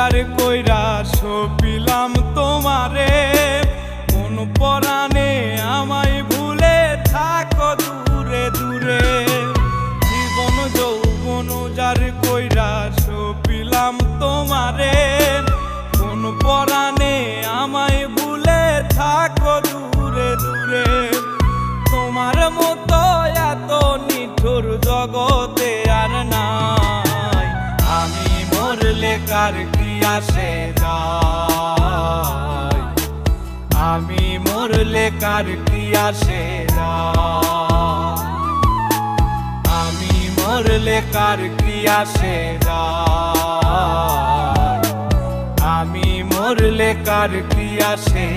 আবদার কইরা সপিলাম তোমারে। কোন পরাণে আমায় ভুলে থাকো দূরে দূরে। জীবন, যৌবন যার কইরা সপিলাম তোমারে। কোন পরাণে আমায় ভুলে থাকো দূরে দূরে। তোমার মতো এত নিঠুর জগতে আর না আমি মরলে কার আসে যায়। আমি মরলে কার কি আসে আমি মরলে কার কি আসে আমি মরলে কার কি আসে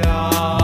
যায়?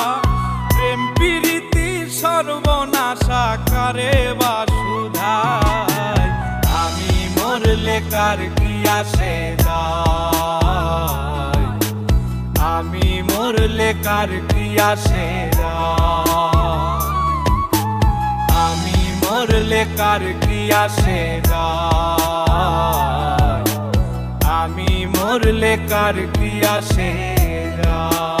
কার কি আসে যায়? আমি মরলে কার কি আসে আমি মরলে কার কি আসে যায়? আমি মরলে কার কি আসে যায়?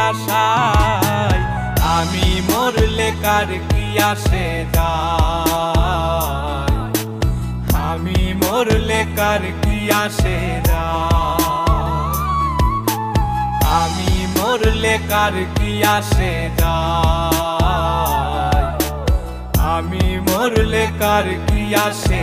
আশায় আমি মরলে কার কি আসে আমি মরলে কার কি আসে আমি মরলে কার কি আসে আমি মরলে কার কি আসে